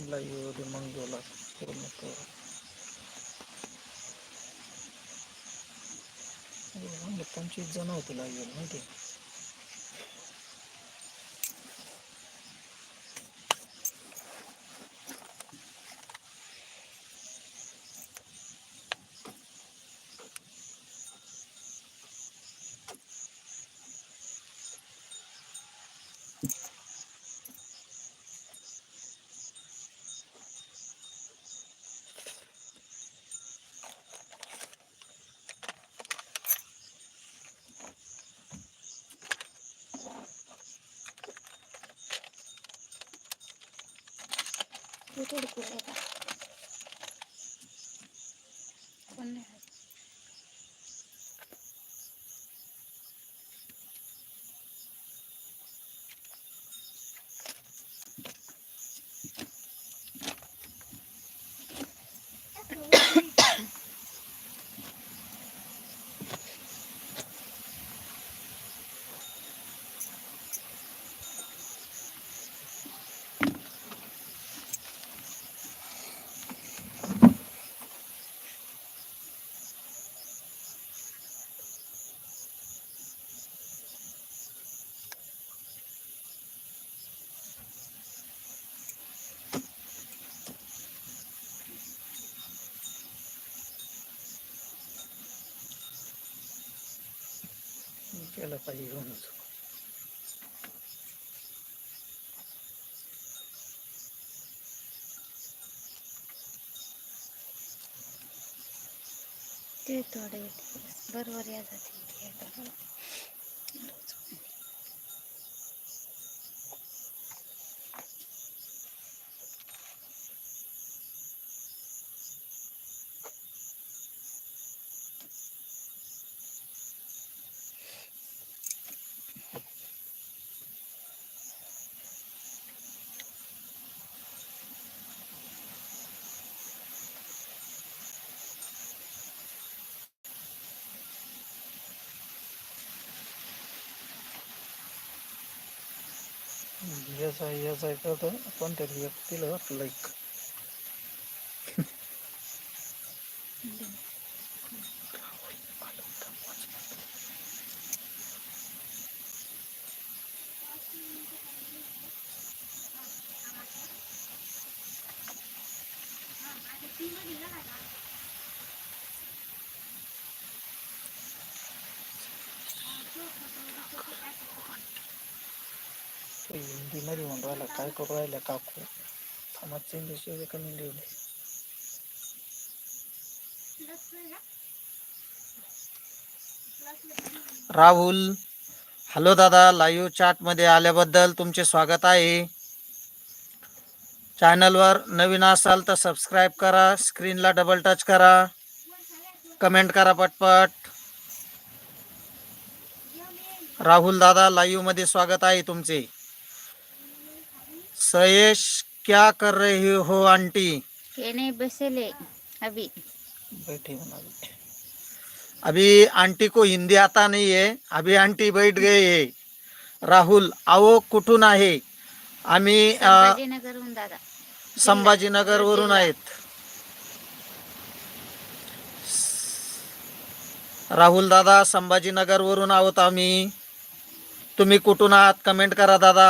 लाईव्हमध्ये मंगोला पूर्ण कर. म्हणजे पंचवीस जण होते लाईव्ह माहिती आहे? केलं पाहिजे घेऊनच ते थोडे बरोबर या जाते याच याचा करतो पण त्याला एक दिलं लाईक हिंदी म्हणून राहिला काय करू राहिल्या काकू थांबा इंग्लिश कमी लिहिले राहुल हॅलो दादा लाईव्ह चॅटमध्ये आल्याबद्दल तुमचे स्वागत आहे. चॅनलवर नवीन असाल तर सबस्क्राईब करा स्क्रीनला डबल टच करा. कमेंट करा पटपट. राहुल दादा लाईव्हमध्ये स्वागत आहे तुमचे. सयेश क्या कर रही हो आंटी? हे नाही बसेले अभी। बैठे अभी। अभी आंटी को हिंदी आता नहीं है अभी आंटी बैठ गए है। राहुल आओ कुठून आहे? आम्ही संभाजीनगर वरून आहेत. राहुल दादा संभाजीनगर वरून आहोत आम्ही. तुम्ही कुठून आहात? कमेंट करा दादा.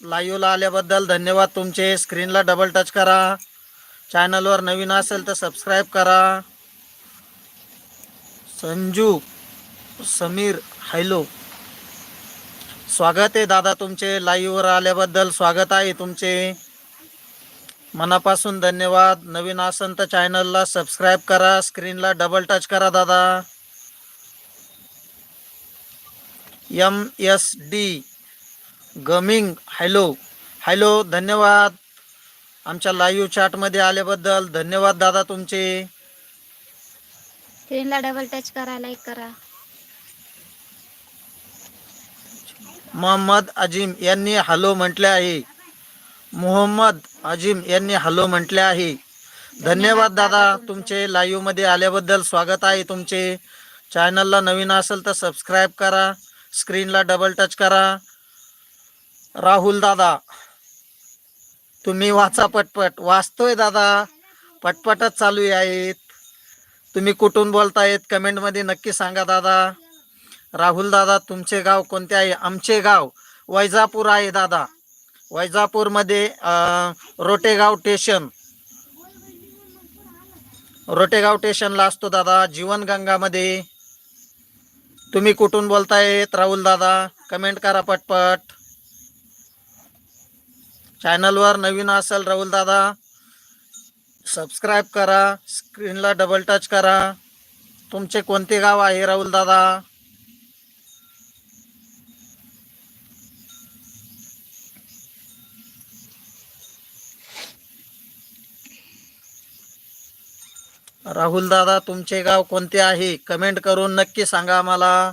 लाईव्हला आल्याबद्दल धन्यवाद. तुमचे स्क्रीनला डबल टच करा. चॅनलवर नवीन असेल तर सबस्क्राईब करा. संजू समीर हॅलो. स्वागत आहे दादा तुमचे. लाईव्हवर आल्याबद्दल स्वागत आहे तुमचे. मनापासून धन्यवाद. नवीन असेल तर चॅनलला सबस्क्राईब करा. स्क्रीनला डबल टच करा दादा. M S D gaming. Hello. Hello धन्यवाद. आमच्या लाईव्ह चॅटमध्ये आल्याबद्दल धन्यवाद दादा तुमचे. स्क्रीनला डबल टच करा लाईक करा. मोहम्मद अजीम यांनी हॅलो म्हटले आहे. मोहम्मद अजीम यांनी हॅलो म्हटले आहे. धन्यवाद दादा तुमचे लाईव्हमध्ये आल्याबद्दल स्वागत आहे तुमचे. चॅनलला नवीन असेल तर सबस्क्राईब करा. स्क्रीनला डबल टच करा. राहुल दादा तुम्ही वाचा पटपट. वाचतोय दादा. पटपटच चालू आहेत. तुम्ही कुठून बोलतायत कमेंटमध्ये नक्की सांगा दादा. राहुल दादा तुमचे गाव कोणते आहे? आमचे गाव वैजापूर आहे दादा. वैजापूरमध्ये रोटेगाव स्टेशन. रोटेगाव स्टेशनला असतो दादा जीवनगंगामध्ये. तुम्ही कुठून बोलतायत राहुल दादा? कमेंट करा पटपट. चॅनलवर नवीन असेल राहुल दादा सबस्क्राईब करा स्क्रीनला डबल टच करा. तुमचे कोणते गाव आहे राहुल दादा? राहुल दादा तुमचे गाव कोणते आहे? कमेंट करून नक्की सांगा आम्हाला.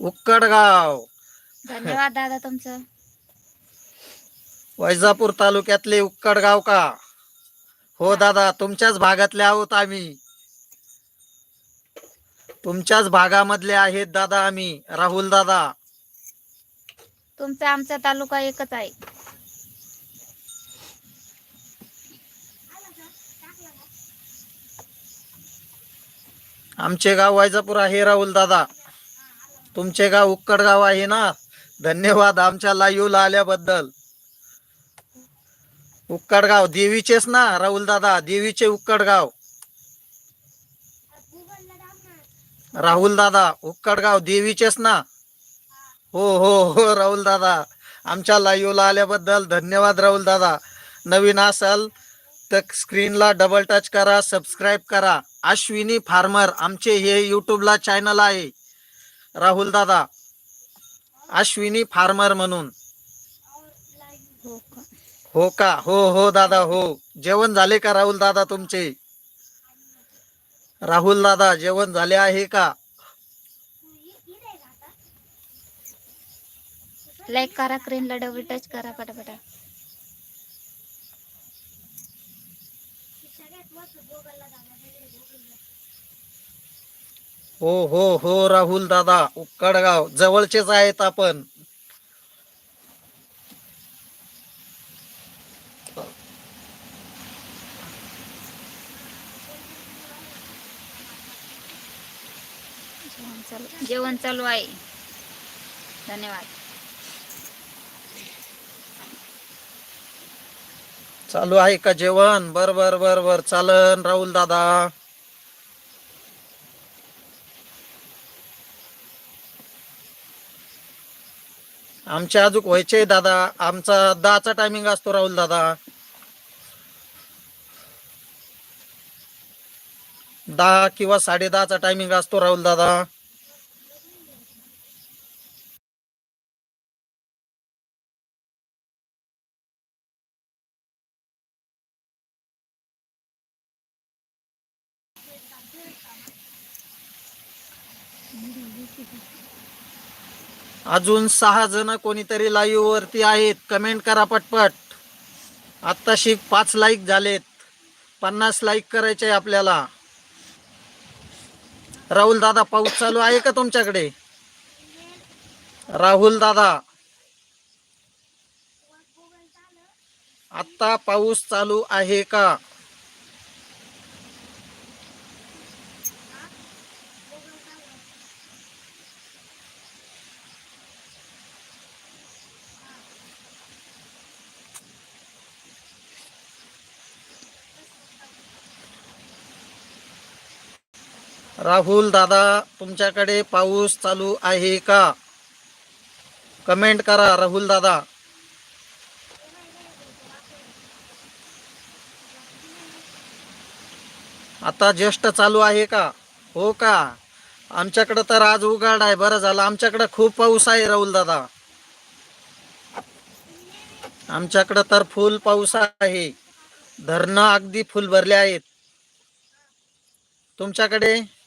उक्कडगाव. धन्यवाद दादा तुमचं. वैजापूर तालुक्यातले उक्कडगाव का? हो दादा तुमच्याच भागातले आहोत आम्ही. तुमच्याच भागामधले आहेत दादा आम्ही राहुल दादा. तुमचा आमचा तालुका एकच आहे. आमचे गाव वैजापूर आहे राहुल दादा. तुमचे गाव उक्कडगाव आहे ना? धन्यवाद आमच्या लाईव्हला आल्याबद्दल. उक्कडगाव देवीचेच ना राहुल दादा? देवीचे उक्कडगाव. राहुल दादा उक्कडगाव देवीचेच ना? हो हो हो राहुल दादा. आमच्या लाईव्हला आल्याबद्दल धन्यवाद राहुल दादा. नवीन असाल तर स्क्रीनला डबल टच करा सबस्क्राईब करा. अश्विनी फार्मर आमचे हे यूट्यूबला चॅनल आहे. राहुल दादा अश्विनी फार्मर म्हणून. हो का? हो हो हो दादा हो. जेवण झाले का राहुल दादा तुमचे? राहुल दादा जेवण झाले आहे का? लाईक करा स्क्रीनला डबल टच करा पटापटा. हो हो हो राहुल दादा उक्कडगाव जवळचेच आहेत आपण. जेवण चालू आहे. धन्यवाद. चालू आहे का जेवण? बर बर बर बर. चालन राहुल दादा. आमच्या अजून व्हायचे दादा. आमचा दहाचा टायमिंग असतो राहुल दादा. दहा किंवा साडे दहाचा टायमिंग असतो राहुल दादा. अजून सहा जण कोणीतरी लाईव्ह वरती आहेत. कमेंट करा पटपट. आत्ताशी पाच लाईक झालेत. पन्नास लाईक करायचे आहे आपल्याला. राहुल दादा पाऊस चालू आहे का तुमच्याकडे? राहुल दादा. आत्ता पाऊस चालू आहे का? राहुल दादा तुमच्याकडे पाऊस चालू आहे का? कमेंट करा राहुल दादा. आता ज्येष्ठ चालू आहे का? हो का? आमच्याकडं तर आज उघाड आहे बरं झालं. आमच्याकडं खूप पाऊस आहे राहुल दादा. आमच्याकडं तर फुल पाऊस आहे. धरणं अगदी फुल भरले आहेत. तुमच्याकडे?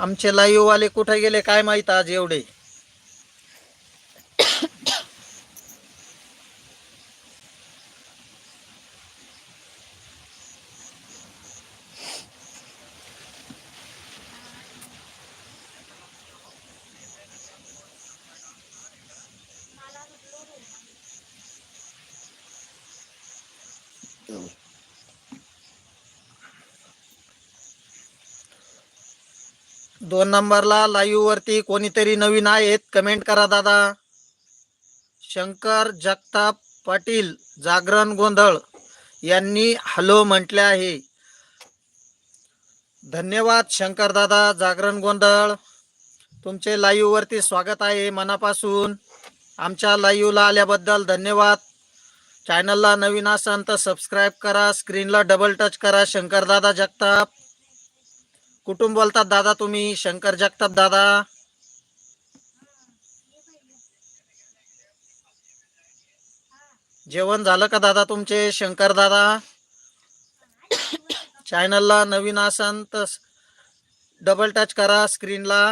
आमचे लाईव्ह वाले कुठे गेले काय माहीत आज एवढे? हो. दोन नंबरला लाईव्ह वरती कोणीतरी नवीन आहेत. कमेंट करा दादा. शंकर जगताप पाटील जागरण गोंधळ यांनी हॅलो म्हटले आहे. धन्यवाद शंकर दादा जागरण गोंधळ. तुमचे लाईव्ह वरती स्वागत आहे मनापासून. आमच्या लाईव्हला आल्याबद्दल धन्यवाद. चॅनलला नवीन असाल तर सबस्क्राईब करा स्क्रीनला डबल टच करा शंकर दादा जगताप. कुठून बोलतात दादा तुम्ही? शंकर जगताप दादा. जेवण झालं का दादा तुमचे? शंकर दादा. चॅनलला नवीन असन तर डबल टच करा स्क्रीनला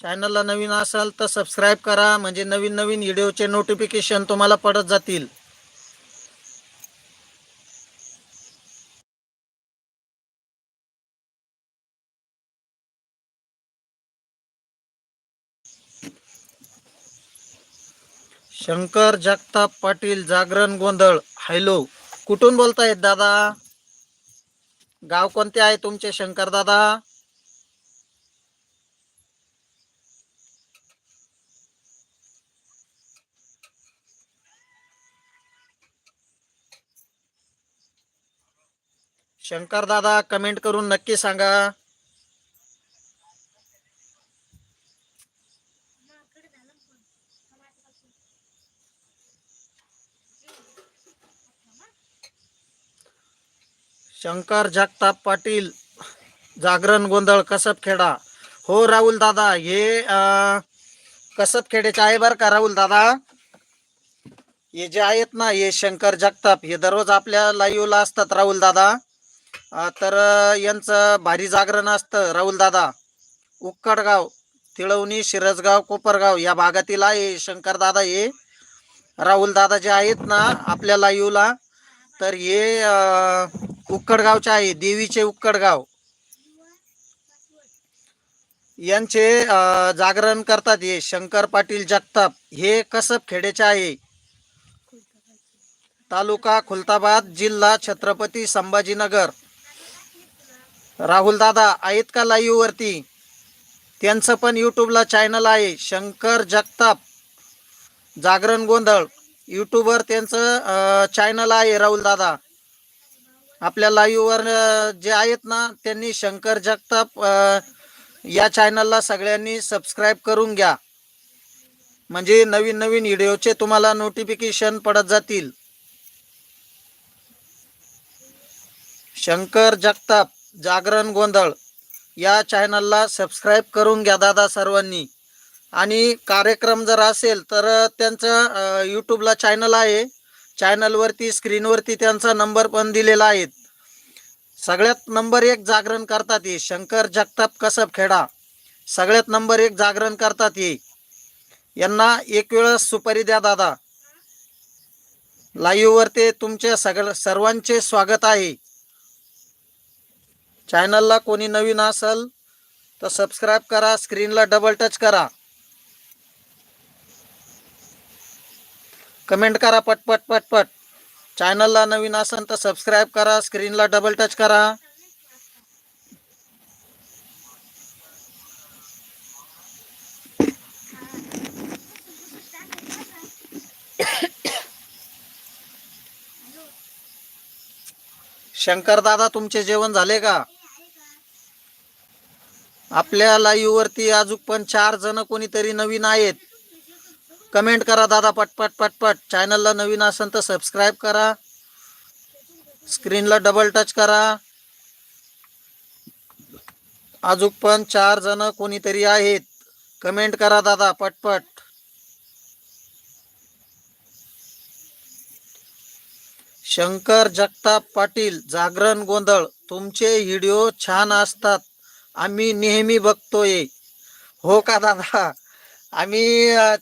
चॅनलला नवीन असाल तर सबस्क्राईब करा. म्हणजे नवीन नवीन व्हिडिओचे नोटिफिकेशन तुम्हाला पडत जातील. शंकर जगताप पाटील जागरण गोंधळ हॅलो. कुठून बोलतायत दादा? गाव कोणते आहे तुमचे शंकर दादा? शंकर दादा कमेंट करून नक्की सांगा. शंकर जगताप पाटील जागरण गोंधळ कसबखेडा. हो राहुल दादा हे कसबखेडेचे कसबखेड्याचे आहे बरं का राहुल दादा? हे जे आहेत ना हे शंकर जगताप हे दररोज आपल्या लाईव्हला असतात राहुल दादा. तर यांचं भारी जागरण असतं राहुल दादा. उक्कडगाव तिळवणी शिरसगाव कोपरगाव या भागातील आहे शंकर दादा हे. राहुल दादा जे आहेत ना आपल्या लाईव्हला तर हे अं, उक्कडगावचे आहे देवीचे उक्कडगाव. यांचे जागरण करतात हे शंकर पाटील जगताप. हे कसब खेडेचे आहे. तालुका खुलताबाद जिल्हा छत्रपती संभाजीनगर. राहुल दादा आहेत का लाईव्ह वरती? त्यांचं पण युट्यूबला चॅनल आहे शंकर जगताप. जागरण गोंधळ. युट्यूबवर त्यांचं चॅनल आहे राहुल दादा. आपल्या लाईव्हवर जे आहेत ना त्यांनी शंकर जगताप या चॅनलला सगळ्यांनी सबस्क्राईब करून घ्या. म्हणजे नवीन नवीन व्हिडिओचे तुम्हाला नोटिफिकेशन पडत जातील. शंकर जगताप जागरण गोंधळ या चॅनलला सबस्क्राईब करून घ्या दादा सर्वांनी. आणि कार्यक्रम जर असेल तर त्यांचं यूट्यूबला चॅनल आहे. चॅनलवरती स्क्रीनवरती त्यांचा नंबर पण दिलेला आहे. सगळ्यात नंबर एक जागरण करतात हे. शंकर जगताप कसब खेडा. सगळ्यात नंबर एक जागरण करतात हे. यांना एक वेळ सुपारी द्या दादा. लाईव्ह वरती तुमचे सगळं सर्वांचे स्वागत आहे. चॅनलला कोणी नवीन असेल तर सबस्क्राईब करा स्क्रीनला डबल टच करा. कमेंट करा पटपट पटपट चॅनलला नवीन असेल तर सबस्क्राईब करा स्क्रीनला डबल टच करा. शंकर दादा तुमचे जेवण झाले का? आपल्या लाईव्ह वरती अजून पण चार जण कोणीतरी नवीन आहेत. कमेंट करा दादा पटपट पटपट चॅनलला नवीन असेल तर सबस्क्राईब करा. स्क्रीनला डबल टच करा. अजून पण चार जण कोणीतरी आहेत. कमेंट करा दादा पटपट शंकर जगताप पाटील जागरण गोंधळ. तुमचे व्हिडिओ छान असतात. आम्ही नेहमी बघतोय. हो का दादा? आम्ही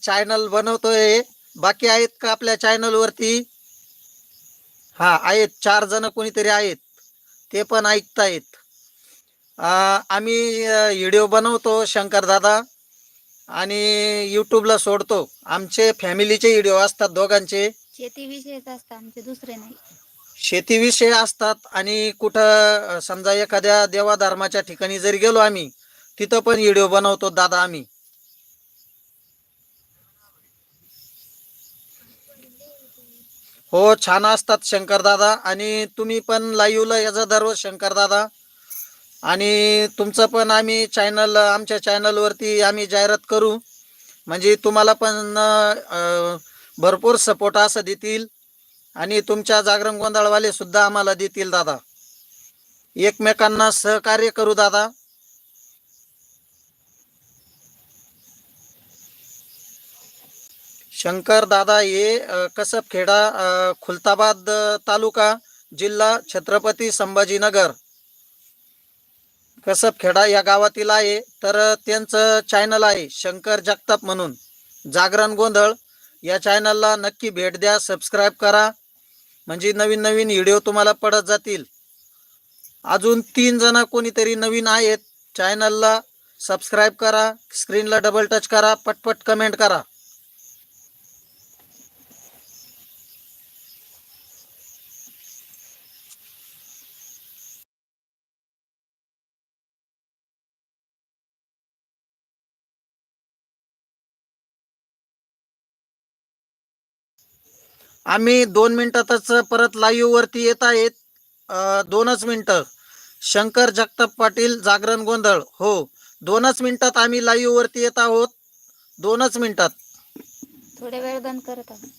चॅनल बनवतोय. बाकी आहेत का आपल्या चॅनल वरती? हा आहेत. चार जण कोणीतरी आहेत. ते पण ऐकतायत. आम्ही व्हिडिओ बनवतो शंकर दादा आणि यूट्यूबला सोडतो. आमचे फॅमिलीचे व्हिडिओ असतात दोघांचे. शेतीविषयीच असतं आमचे दुसरे नाही. शेतीविषयी असतात आणि कुठं समजा एखाद्या देवाधर्माच्या ठिकाणी जरी गेलो आम्ही तिथं पण व्हिडिओ बनवतो दादा आम्ही. हो छान असतात शंकर दादा. आणि तुम्ही पण लाईव्हला याचा दररोज शंकर दादा. आणि तुमचं पण आम्ही चॅनल आमच्या चॅनलवरती आम्ही जाहिरात करू. म्हणजे तुम्हाला पण भरपूर सपोर्ट असं देतील. आणि तुमच्या जागरण गोंधळवाले सुद्धा आम्हाला देतील दादा. एकमेकांना सहकार्य करू दादा. शंकर दादा ये कसबखेडा खुलताबाद तालुका जिल्हा छत्रपती संभाजीनगर. कसबखेडा या गावातील आहे तर त्यांचं चॅनल आहे शंकर जगताप म्हणून. जागरण गोंधळ या चॅनलला नक्की भेट द्या सबस्क्राईब करा. म्हणजे नवीन नवीन व्हिडिओ तुम्हाला पडत जातील. अजून तीन जण कोणीतरी नवीन आहेत चॅनलला सबस्क्राईब करा स्क्रीनला डबल टच करा पटपट कमेंट करा. आम्ही दोन मिनिटातच परत लाईव्ह वरती येत आहेत. दोनच मिनिटं. शंकर जगताप पाटील जागरण गोंधळ. हो दोनच मिनिटात आम्ही लाईव्ह वरती येत आहोत. दोनच मिनिटात. थोड्या वेळ बंद करत आहोत.